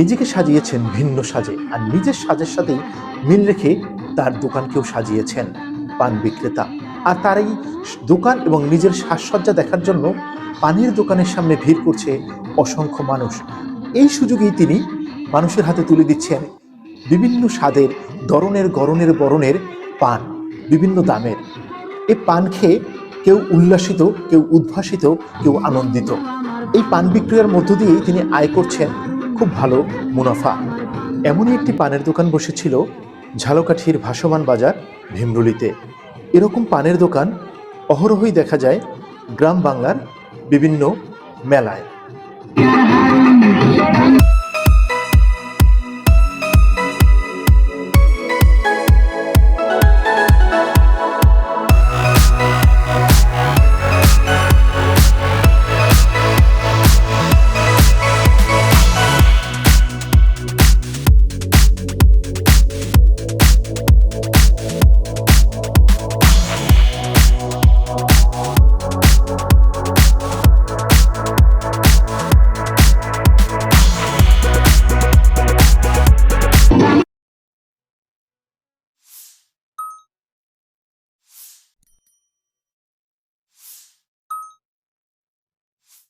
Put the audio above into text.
নিজেকে সাজিয়েছেন ভিন্ন সাজে আর নিজের সাজের সাথেই মিল রেখে তার দোকানকেও সাজিয়েছেন পান বিক্রেতা। আর তার এই দোকান এবং নিজের সাজসজ্জা দেখার জন্য পানের দোকানের সামনে ভিড় করছে অসংখ্য মানুষ। এই সুযোগেই তিনি মানুষের হাতে তুলে দিচ্ছেন বিভিন্ন স্বাদের ধরনের গরনের বরণের পান, বিভিন্ন দামের। এই পান খেয়ে কেউ উল্লাসিত, কেউ উদ্ভাসিত, কেউ আনন্দিত। এই পান বিক্রিয়ার মধ্য দিয়েই তিনি আয় করছেন খুব ভালো মুনাফা। এমনই একটি পানের দোকান বসেছিল ঝালকাঠির ভাসমান বাজার ভীমরুলিতে। এরকম পানের দোকান অহরহই দেখা যায় গ্রাম বাংলার বিভিন্ন মেলায়।